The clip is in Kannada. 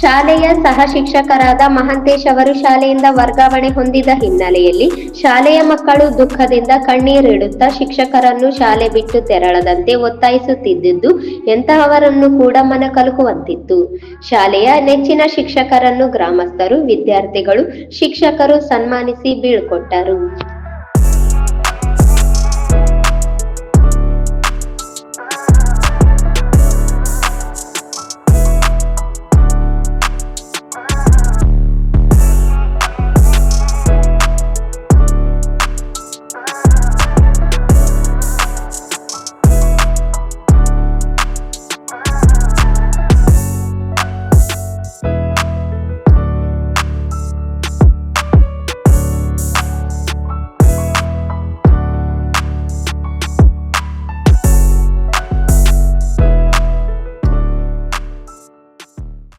ಶಾಲೆಯ ಸಹ ಶಿಕ್ಷಕರಾದ ಮಹಂತೇಶ್ ಅವರು ಶಾಲೆಯಿಂದ ವರ್ಗಾವಣೆ ಹೊಂದಿದ ಹಿನ್ನೆಲೆಯಲ್ಲಿ ಶಾಲೆಯ ಮಕ್ಕಳು ದುಃಖದಿಂದ ಕಣ್ಣೀರಿಡುತ್ತಾ ಶಿಕ್ಷಕರನ್ನು ಶಾಲೆ ಬಿಟ್ಟು ತೆರಳದಂತೆ ಒತ್ತಾಯಿಸುತ್ತಿದ್ದುದು ಎಂತಹವರನ್ನು ಕೂಡ ಮನ ಕಲುಕುವಂತಿತ್ತು ಶಾಲೆಯ ನೆಚ್ಚಿನ ಶಿಕ್ಷಕರನ್ನು ಗ್ರಾಮಸ್ಥರು, ವಿದ್ಯಾರ್ಥಿಗಳು, ಶಿಕ್ಷಕರು ಸನ್ಮಾನಿಸಿ ಬೀಳ್ಕೊಟ್ಟರು.